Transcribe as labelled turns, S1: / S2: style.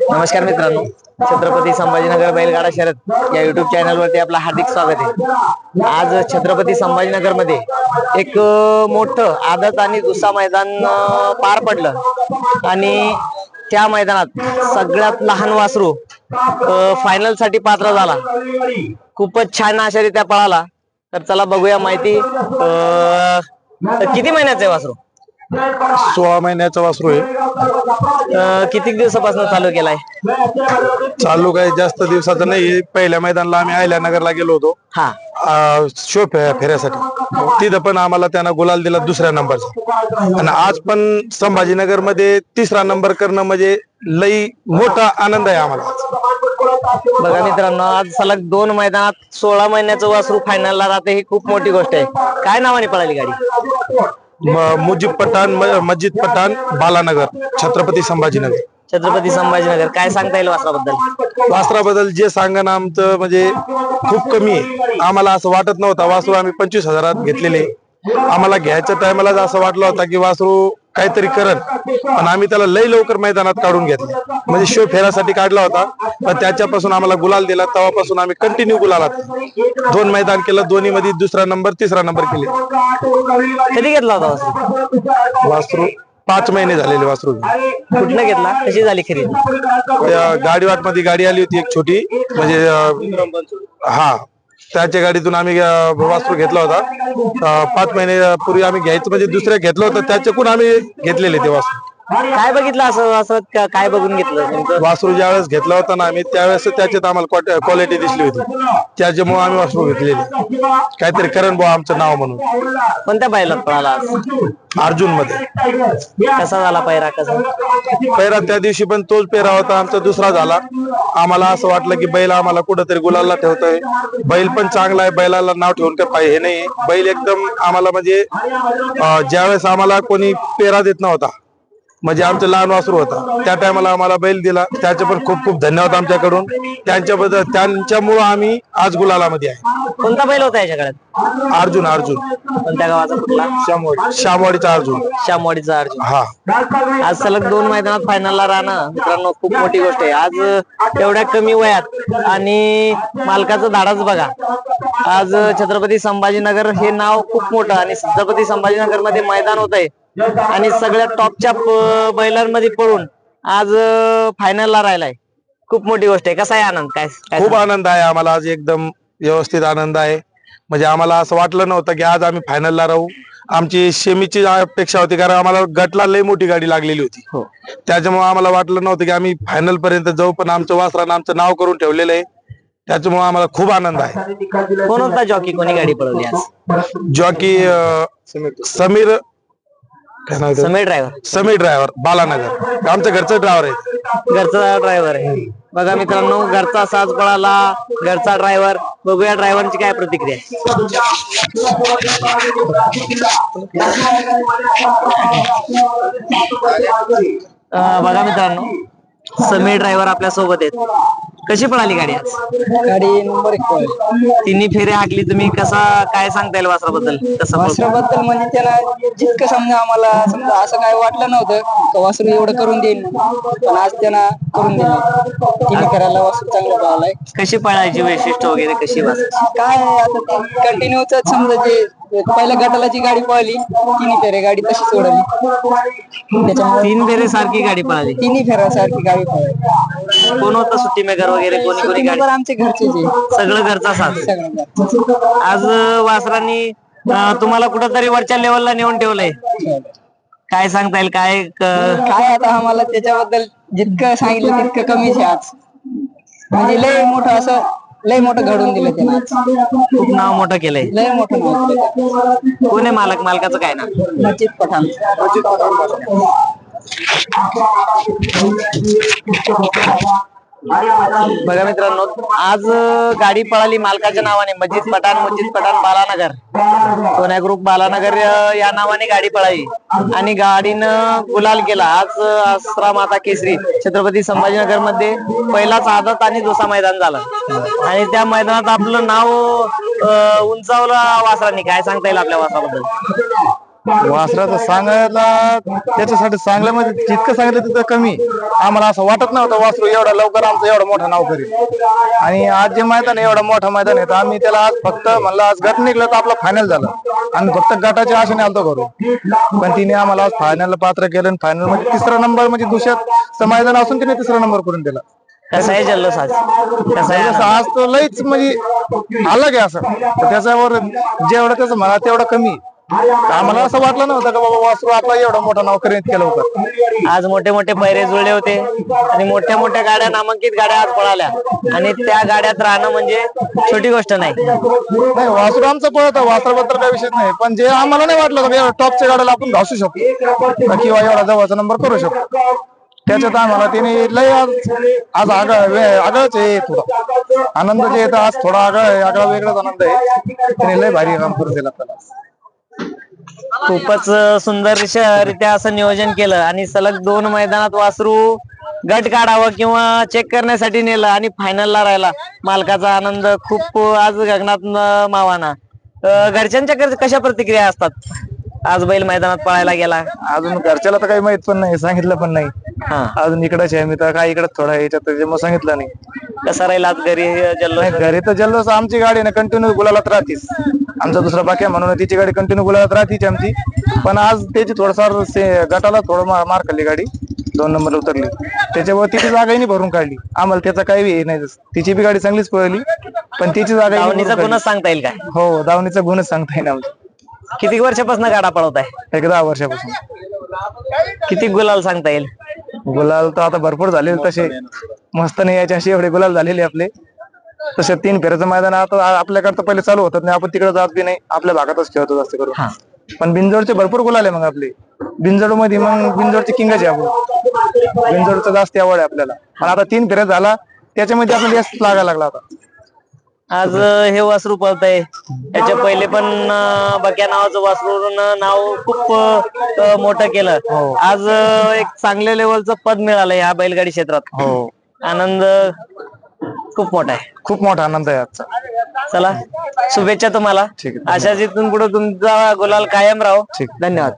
S1: नमस्कार मित्रांनो छत्रपती संभाजीनगर बैलगाडा शर्यत या युट्यूब चॅनल वरती आपलं हार्दिक स्वागत आहे. आज छत्रपती संभाजीनगरमध्ये एक मोठ मोठं आदत आणि दुसरा मैदान पार पडलं. आणि त्या मैदानात सगळ्यात लहान वासरू फायनलसाठी पात्र झाला. खूपच छान अशा रित्या पळाला. तर चला बघूया माहिती किती महिन्याचं आहे वासरू?
S2: सोळा महिन्याचा वासरू आहे.
S1: अं, किती दिवसापासून चालू केलाय?
S2: चालू काही जास्त दिवसाचं नाही. पहिल्या मैदानाला आम्ही आयल्यानगरला गेलो होतो.
S1: हा.
S2: अं, शो फे- फेऱ्यासाठी. तिथं पण आम्हाला त्यानं गुलाल दिला दुसऱ्या नंबरचा. आणि आज पण संभाजीनगरमध्ये तिसरा नंबर करणं म्हणजे लई मोठा आनंद आहे आम्हाला.
S1: बघा मित्रांनो आज सलग दोन मैदानात सोळा महिन्याचं वासरू फायनलला राहते ही खूप मोठी गोष्ट आहे. काय नावाने पळाली गाडी?
S2: मुजीब पठाण मस्जिद पठाण बालानगर छत्रपती संभाजीनगर.
S1: छत्रपती संभाजीनगर. काय सांगता येईल वासराबद्दल?
S2: वासराबद्दल जे सांगणं आमचं म्हणजे खूप कमी आहे. आम्हाला असं वाटत नव्हतं. वासरू आम्ही पंचवीस हजारात घेतलेले. आम्हाला घ्यायच्या टायमाला असं वाटलं होतं की वासरू काहीतरी करत पण आम्ही त्याला लई लवकर मैदानात काढून घेतलं. म्हणजे शो फेऱ्यासाठी काढला होता पण त्याच्यापासून आम्हाला गुलाल दिला तेव्हापासून आम्ही कंटिन्यू गुलालात. दोन मैदान केलं दोन्ही मध्ये दुसरा नंबर तिसरा नंबर केले.
S1: कधी घेतला होता वासरू?
S2: पाच महिने झालेले वासरू.
S1: कुठनं घेतला? कशी झाली खरेदी?
S2: गाडी मध्ये गाडी आली होती एक छोटी म्हणजे हा त्याच्या गाडीतून आम्ही वास्तू घेतला होता. पाच महिने पूर्वी आम्ही घ्यायचं म्हणजे दुसऱ्या घेतलं होतं त्याच्याकडून आम्ही घेतलेले ते वास्तू.
S1: काय बघितलं असं असं का- काय बघून घेतलं तुमचं?
S2: वासरू ज्यावेळेस घेतला होता ना आम्ही त्यावेळेस त्याच्यात आम्हाला क्वालिटी दिसली होती. त्याच्यामुळे आम्ही वासरू घेतलेले. काहीतरी करण बुवा आमचं नाव म्हणून.
S1: कोणत्या बैलात पळाला आज?
S2: अर्जुनमध्ये
S1: कसा झाला पैरा कसा?
S2: पहिला त्या दिवशी पण तोच पेरा होता आमचा दुसरा झाला. आम्हाला असं वाटलं की बैल आम्हाला कुठंतरी गुलाला ठेवतोय. बैल पण चांगला आहे बैलाला नाव ठेवून काय पाहिजे हे नाही बैल एकदम आम्हाला म्हणजे अं, ज्यावेळेस आम्हाला कोणी पेरा देत नव्हता म्हणजे आमचं लहान वासरू होता. त्या टायमाला आम्हाला बैल दिला. त्याचे पण खूप खूप धन्यवाद आमच्याकडून. त्यांच्याबद्दल त्यांच्यामुळं आम्ही आज गुलालामध्ये आहे.
S1: कोणता बैल होता याच्याकडे?
S2: अर्जुन अर्जुन.
S1: कोणत्या गावाचा कुठला?
S2: श्यामवाडी श्यामवाडीचा अर्जुन.
S1: श्यामवाडीचा अर्जुन.
S2: हा.
S1: आज सलग दोन मैदानात फायनलला राहणं मित्रांनो खूप मोठी गोष्ट आहे. आज एवढ्या कमी वयात आणि मालकाचं धाडच बघा. आज छत्रपती संभाजीनगर हे नाव खूप मोठं आणि छत्रपती संभाजीनगरमध्ये मैदान होत आहे. आणि सगळ्या टॉपच्या बैलांमध्ये पळून आज फायनलला राहिलाय. खूप मोठी गोष्ट आहे. कसा आहे आनंद? काय
S2: खूप आनंद आहे. आम्हाला आज एकदम व्यवस्थित आनंद आहे. म्हणजे आम्हाला असं वाटलं नव्हतं की आज आम्ही फायनलला राहू. आमची शेमीची अपेक्षा होती कारण आम्हाला गटला लई मोठी गाडी लागलेली होती.
S1: हो.
S2: त्याच्यामुळे आम्हाला वाटलं नव्हतं की आम्ही फायनल पर्यंत जाऊ पण आमचं वासरानं आमचं नाव करून ठेवलेलं आहे. त्याच्यामुळे आम्हाला खूप आनंद आहे.
S1: कोण होता जॉकी कोणी गाडी पळवली आज?
S2: जॉकी समीर काय नाव त्याचं?
S1: Sameer driver
S2: Sameer driver Balanagar. आमचं घरचं ड्रायव्हर आहे.
S1: घरचा ड्रायव्हर आहे. बघा मित्रांनो घरचा साज पळाला. घरचा ड्रायव्हर बघूया ड्रायव्हरची काय प्रतिक्रिया आहे. अं, बघा मित्रांनो समीर ड्रायव्हर आपल्यासोबत आहेत. कशी पळाली गाडी आज
S3: गाडी नंबर एक पळाली.
S1: तिन्ही फेरे हाकली तुम्ही कसा काय सांगता येईल वासराबद्दल कसं?
S3: वासराबद्दल म्हणजे त्याला जितकं समजा आम्हाला समजा असं काय वाटलं नव्हतं का वासरू एवढं करून देईल. पण आज त्यांना करून दिलं तिने करायला वासरू चांगलं पळालाय
S1: कशी पळायची वैशिष्ट्य वगैरे कशी वासायची
S3: काय आता ते कंटिन्यूच समजा जे पहिल्या गटाला जी गाडी पळाली तिन्ही फेरे गाडी सोडली. त्याच्यामुळे
S1: तीन फेरे सारखी गाडी पळाली.
S3: तिन्ही फेऱ्यासारखी गाडी पळाली.
S1: कोण होतं सुट्टी मेकर वगैरे? कोणी कोणी गाडी
S3: आमचे घरचेच आहे
S1: सगळं घरचा साथ
S3: घरचं.
S1: आज वासरांनी तुम्हाला कुठंतरी वरच्या लेवलला नेऊन ठेवलंय. काय सांगता येईल? काय
S3: काय आता आम्हाला त्याच्याबद्दल जितकं सांगितलं तितकं कमीच आहे आज. म्हणजे लय मोठं असं लय मोठं घडून दिलं त्यानं. आज.
S1: खूप नाव मोठं केलंय.
S3: लय मोठं नाव केलं.
S1: कोण आहे मालक? मालकाचं काय ना
S3: मस्जिद पठाण.
S1: बघा मित्रांनो आज गाडी पळाली मालकाच्या नावाने मजिद पठाण मजिद पठाण बालानगर. सोन्या ग्रुप बालानगर या नावाने गाडी पळाली. आणि गाडीनं गुलाल केला. आज असरा आसरा माता केसरी छत्रपती संभाजीनगरमध्ये पहिलाच आदत आणि दुसरा मैदान झालं. आणि त्या मैदानात आपलं नाव उंचावलं वासरांनी. काय सांगता येईल आपल्या वासराबद्दल?
S4: वासराचं सांगायला त्याच्यासाठी सांगल्या म्हणजे जितकं सांगितलं तितकं कमी. आम्हाला असं वाटत नव्हतं वासरू एवढा लवकर आमचं एवढं मोठं नाव करेल. आणि आज जे मैदान आहे एवढं मोठं मैदान आहे तर आम्ही त्याला आज फक्त म्हणलं आज गट निघलं तर आपलं फायनल झालं. आम्ही फक्त गटाच्या आशेने आलतो करू पण तिने आम्हाला आज फायनलला पात्र केलं आणि फायनलमध्ये तिसरा नंबर म्हणजे दुसऱ्यात मैदान असून तिने तिसरा नंबर करून दिला.
S1: जल्लोष आज.
S4: तो लईच म्हणजे अलग आहे असं. त्याच्यावर जेवढं त्याचं म्हणा तेवढं कमी. आम्हाला असं वाटलं नव्हतं का बाबा वासरू आपला एवढं मोठं नाव करेल इतक्या लवकर
S1: आज मोठे मोठे पैरे जुळले होते आणि मोठ्या मोठ्या गाड्या नामांकित गाड्या आज पळाल्या. आणि त्या गाड्यात राहणं म्हणजे छोटी गोष्ट नाही.
S4: नाही वासरू आमचं पळत वासराबद्दल काही विषय नाही. पण जे आम्हाला नाही वाटलं टॉपच्या गाड्याला आपण घासू शकतो. का किंवा एवढा जवळचा नंबर करू शकतो. त्याच्यात आम्हाला तिने लय आज आज आगळ आगळच आहे थोडा. आनंद जे येतं आज थोडा आगळ आहे आगळा वेगळाच आनंद आहे. तिने लय भारी काम करून दिला त्याला.
S1: खूपच सुंदर रित्या असं नियोजन केलं आणि सलग दोन मैदानात वासरू गट काढावं किंवा चेक करण्यासाठी नेलं आणि फायनलला राहिला. मालकाचा आनंद खूप आज गगनात मावाना. घरच्यांच्या कशा प्रतिक्रिया असतात? आज बैल मैदानात पळायला गेला.
S4: अजून घरच्याला तर काही माहीत पण नाही सांगितलं पण नाही.
S1: हा.
S4: अजून इकडच आहे मी तर काय इकडे थोडा याच्यात त्याच्यामुळे सांगितलं नाही.
S1: कसा राहील आज घरी? जल्लोष
S4: नाही, घरी तर जल्लोष आमची गाडी ना कंटिन्यू गुलालात राहतीस. आमचा दुसरा बाकी आहे म्हणून तिची गाडी कंटिन्यू गुलालात राहतीच आमची. पण आज त्याची थोडंसर से- गटाला थोडं मा- मार खाल्ली गाडी. दोन नंबर उतरली. त्याच्यावर तिची जागाही नाही भरून काढली. आम्हाला त्याचा काही हे नाही तिची बी गाडी चांगलीच पळली पण तिची जागा
S1: दावणीचा गुणच सांगता येईल काय
S4: हो दावणीचा गुणच सांगता येईल आमचा
S1: किती वर्षापासून गाडा पळवताय?
S4: एक दहा वर्षापासून.
S1: किती गुलाल सांगता येईल?
S4: गुलाल तर आता भरपूर झाले तसे. मस्त नाही याच्या अशी एवढे गुलाल झालेले आपले. तसे तीन फेऱ्याचं मैदान आता आपल्याकडे तर पहिले चालू होतात नाही आपण तिकडे जात बी नाही आपल्या भागातच खेळतो जास्त
S1: हा.
S4: करून पण बिंजोडचे भरपूर गुलाल आहे मग आपले. बिंजोडमध्ये मग बिंजोडची किंगच आहे आपण. बिंजोडचा जास्त आवड आहे आपल्याला. पण आता तीन फेऱ्या झाला त्याच्यामध्ये आपल्याला जास्त लागायला लागला आता.
S1: आज हे वासरू पळतय. त्याच्या पहिले पण बक्या नावाचं वासरून नाव खूप मोठं केलं. आज अं, एक चांगल्या लेवलचं पद मिळालं या बैलगाडी क्षेत्रात.
S4: हो.
S1: आनंद खूप मोठा आहे.
S4: खूप मोठा आनंद आहे आजचा.
S1: चला शुभेच्छा तुम्हाला.
S4: आहे
S1: अशाच इथून पुढे तुमचा गुलाल कायम राहो.
S4: ठीक.
S1: धन्यवाद.